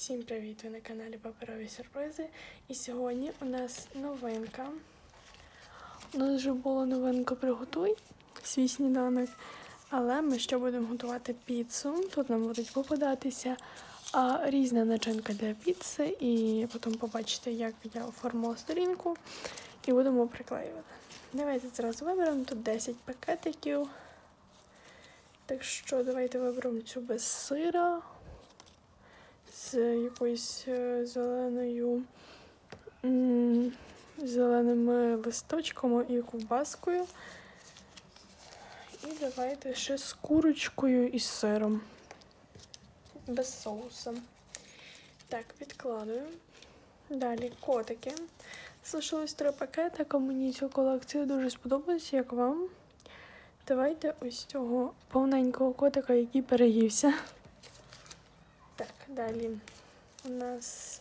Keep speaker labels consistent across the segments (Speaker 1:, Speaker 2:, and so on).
Speaker 1: Всім привіт! Ви на каналі Паперові Сюрпризи. І сьогодні у нас новинка. У нас вже була новинка Приготуй свій сніданок. Але ми ще будемо готувати піцу. Тут нам будуть попадатися а, різна начинка для піци. І потім побачите, як я оформила сторінку. І будемо приклеювати. Давайте зразу виберемо. Тут 10 пакетиків. Так що давайте виберемо цю без сира з якоюсь е, зеленою зеленими листочками і ковбаскою. І давайте ще з курочкою і сиром. Без соуса. Так, відкладую. Далі котики. Залишилось три пакети. Мені ця колекція дуже сподобалась, як вам. Давайте ось цього повненького котика, який переївся. Далі у нас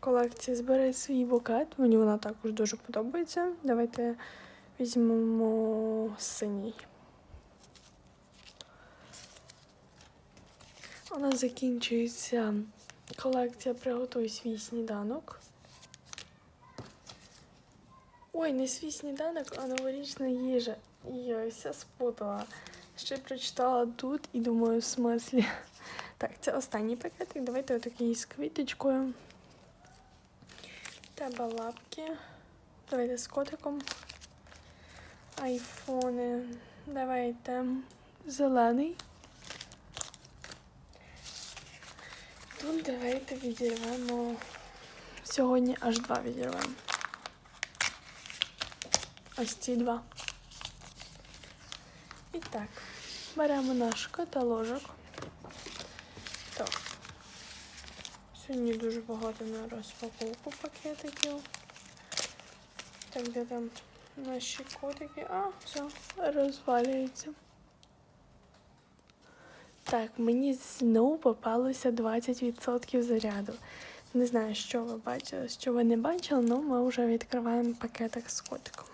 Speaker 1: колекція збере свій букет. Мені вона також дуже подобається. Давайте візьмемо синій. У нас закінчується колекція Приготуй свій сніданок. Ой, не свій сніданок, а новорічна їжа. Я все спутала. Ще прочитала тут і думаю, в смислі. Так, це останній пакетик. Давайте отакий з квіточкою. Треба лапки. Давайте з котиком. Айфони. Давайте зелений. Тут давайте відірвемо. Сьогодні аж два відірвемо. Ось ці два. І так, беремо наш каталожок. Так. Сьогодні дуже багато на розпаковку пакетиків. Так, де там наші котики? А, все, розвалюється. Так, мені знову попалося 20% заряду. Не знаю, що ви бачили, що ви не бачили, але ми вже відкриваємо пакетик з котиком.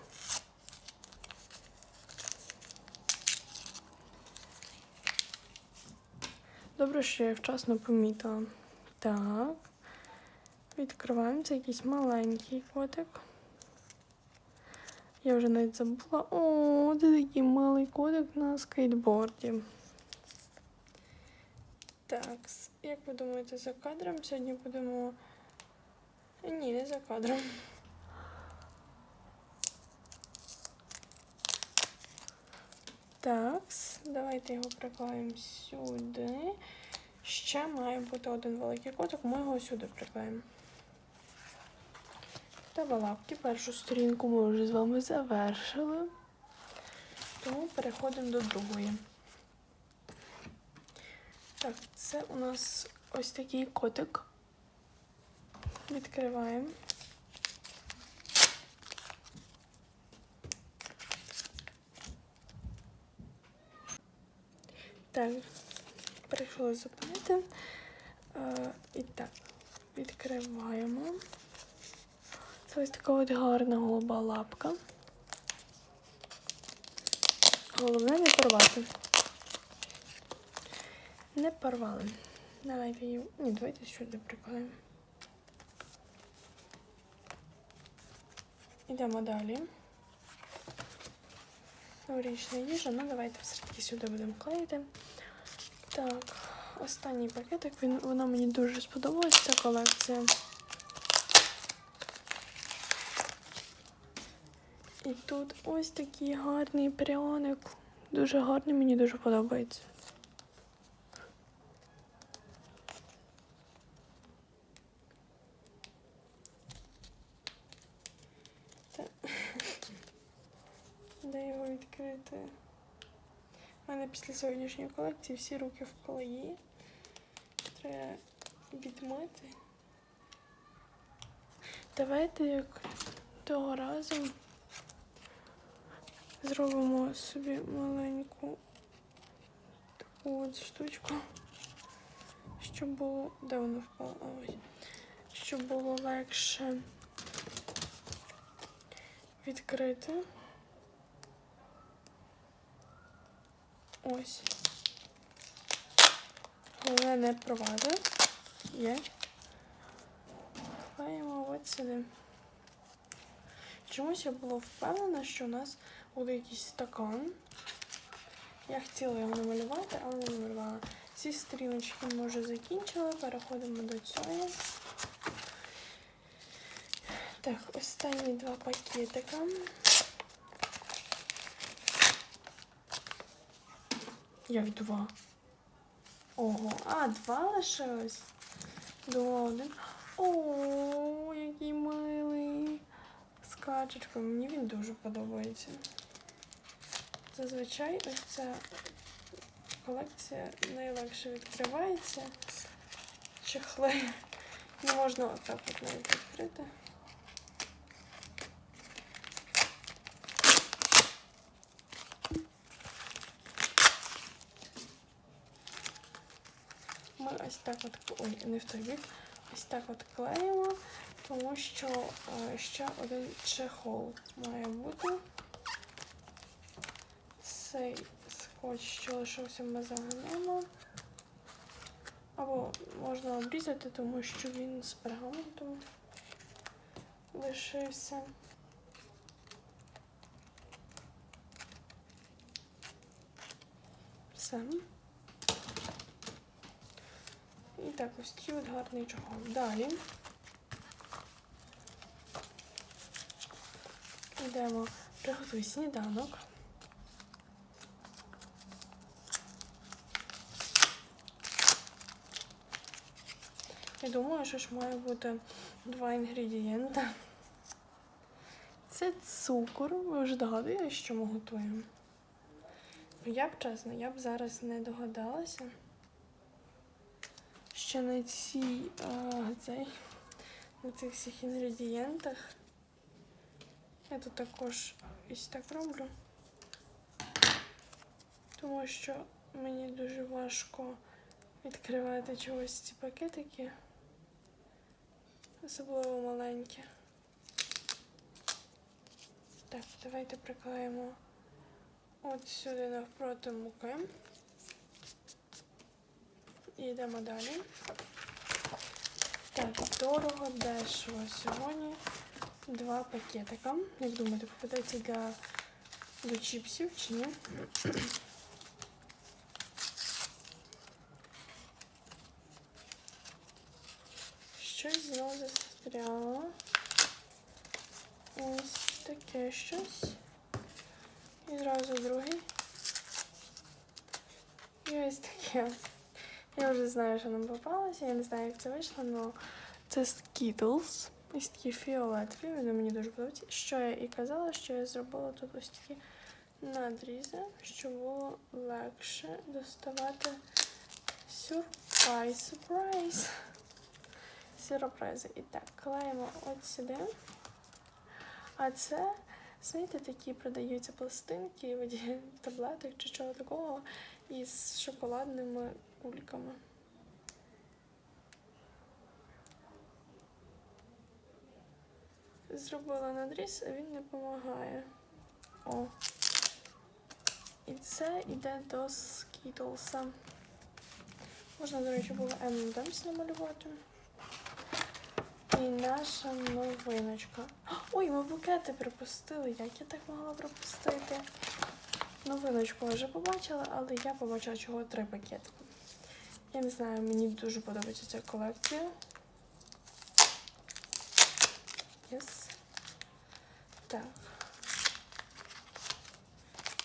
Speaker 1: Добре, що я вчасно помітила. Так. Відкриваємо це якийсь маленький котик. Я вже навіть забула. О, це такий малий котик на скейтборді. Так, як ви думаєте, за кадром сьогодні будемо. Ні, не за кадром. Так, давайте його приклеїмо сюди. Ще має бути один великий котик, ми його сюди приклеїмо. Та. Першу сторінку ми вже з вами завершили. Тому переходимо до другої. Так, це у нас ось такий котик. Відкриваємо. Так, прийшло зупинити. Е, і так, відкриваємо. Це ось така от гарна голуба лапка. Головне не порвати. Не порвали. Давайте її. Ні, давайте сюди приклеїмо. Йдемо далі. Новорічна їжа, ну давайте все-таки сюди будемо клеїти. Так, останній пакетик, він, вона мені дуже сподобалась, ця колекція. І тут ось такий гарний пряник. Дуже гарний, мені дуже подобається. Де його відкрити? У мене після сьогоднішньої колекції всі руки в клеї. Треба відмити. Давайте як того разу зробимо собі маленьку таку от штучку, щоб було... Де воно впало? Щоб було легше відкрити. Ось. Головне не провади. Є. от сюди. Чомусь я була впевнена, що у нас буде якийсь стакан. Я хотіла його намалювати, але не намалювала. Ці стрілочки ми вже закінчили, переходимо до цього. Так, останні два пакетика. Як два? Ого, а, два лишилось. Один. О, який милий. З качечкою. Мені він дуже подобається. Зазвичай ось ця колекція найлегше відкривається. Чехли. Не можна отак от навіть відкрити. Ми ось так от ой, не в той бік. Ось так от клеїмо, тому що е, ще один чехол має бути. Цей скотч, що лишився, ми загнемо. Або можна обрізати, тому що він з пергаментом лишився. Все. І так, ось такий от гарний чохол. Далі. Йдемо, приготуй сніданок. Я думаю, що ж має бути два інгредієнти. Це цукор. Ви вже догадуєтесь, що ми готуємо? Я б чесно, я б зараз не догадалася. Ще на цій а, цей, на цих всіх інгредієнтах. Я тут також ось так роблю, тому що мені дуже важко відкривати чогось ці пакетики, особливо маленькі. Так, давайте приклеїмо от сюди навпроти муки. І йдемо далі. Так, дорого, дешево. Сьогодні два пакетика. Як думаєте, попадається для до чіпсів чи ні? Щось знову застряло. Ось таке щось. І зразу другий. І ось таке. Я вже знаю, що нам попалося. Я не знаю, як це вийшло, але це Skittles. Ось такі фіолетові, вони мені дуже подобаються. Що я і казала, що я зробила тут ось такі надрізи, щоб було легше доставати сюрприз, сюрприз. Сюрпризи. І так, клеїмо от сюди. А це, знаєте, такі продаються пластинки, в таблеток чи чого такого, із шоколадними кульками. Зробила надріз, а він не допомагає. О. І це йде до скітлса. Можна, до речі, було M&M's намалювати. І наша новиночка. Ой, ми букети пропустили. Як я так могла пропустити? Новиночку вже побачила, але я побачила, чого три пакети. Я не знаю, мені дуже подобається ця колекція. Yes. Так.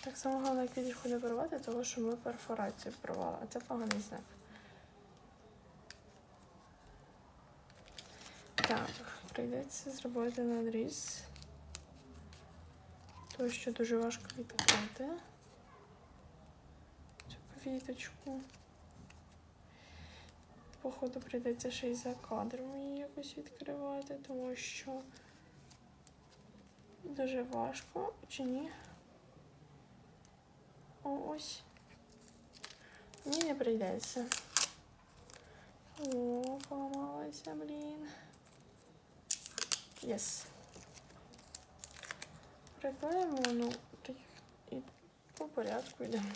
Speaker 1: Так само головне квіточку не порвати, тому що ми перфорацію порвали, а це поганий знак. Так, прийдеться зробити надріз. Тому що дуже важко відкрити цю квіточку. Походу прийдеться ще й за кадром її якось відкривати, тому що дуже важко, чи ні? Ось. Мені не прийдеться. О, поламалася, блін. Єс. Приклеїмо, ну, і по порядку йдемо.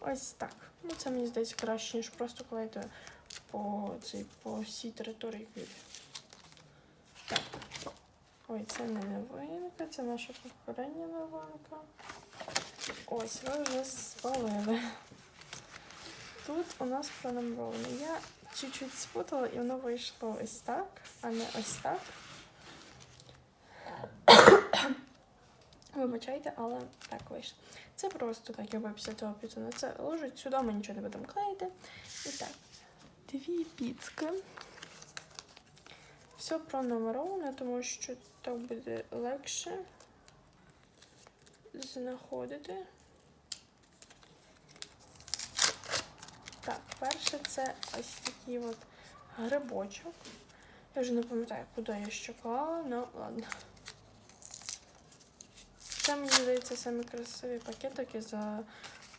Speaker 1: Ось так. Ну, це мені здається краще, ніж просто клеїти по, цій, по всій території квіти. Так. Ой, це не новинка, це наша попередня новинка. Ось, ви вже спалили. Тут у нас пронумеровано. Я чуть-чуть спутала, і воно вийшло ось так, а не ось так. Вибачайте, але так вийшло. Це просто так, якби після того піцу це ложить. Сюди ми нічого не будемо клеїти. І так, дві піцки. Все пронумеровано, тому що так буде легше знаходити. Так, перше це ось такий от грибочок. Я вже не пам'ятаю, куди я ще клала, ну ладно. Це мені здається самі красиві пакетики за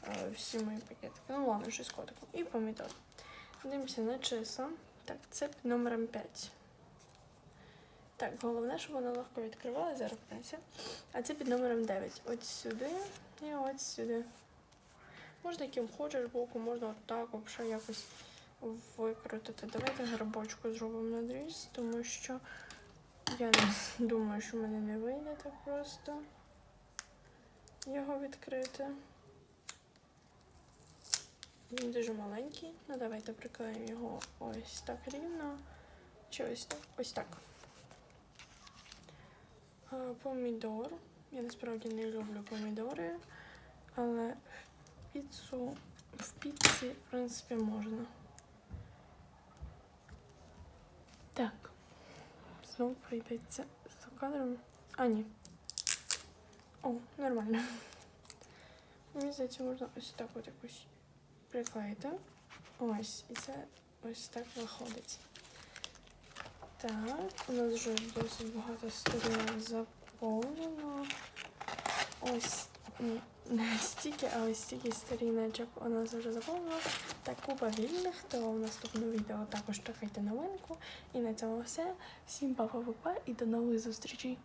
Speaker 1: е, всі мої пакетики. Ну ладно, щось котиком. І помідор. Дивимося на числа. Так, це під номером 5. Так, головне, щоб воно легко відкривалося, зараз подивимося. А це під номером 9. От сюди і от сюди. Можна яким хочеш боку, можна отак взагалі якось викрутити. Давайте грибочку зробимо надріз, тому що я не думаю, що в мене не вийде так просто його відкрити. Він дуже маленький. Ну давайте приклеїмо його ось так рівно. Чи ось так? Ось так. Помідор. Я насправді не люблю помідори, але в піцу, в піці, в принципі, можна. Так. Знову прийдеться за кадром. А, ні. О, нормально. Мені здається, можна ось так от якось приклеїти. Ось, і це ось так виходить. Так, у нас вже досить багато сторінок заповнено. Ось, не стільки, а ось стільки сторіночок у нас вже заповнено. Та купа вільних, то в наступному відео також чекайте новинку. І на цьому все. Всім па-па-па-па і до нових зустрічей!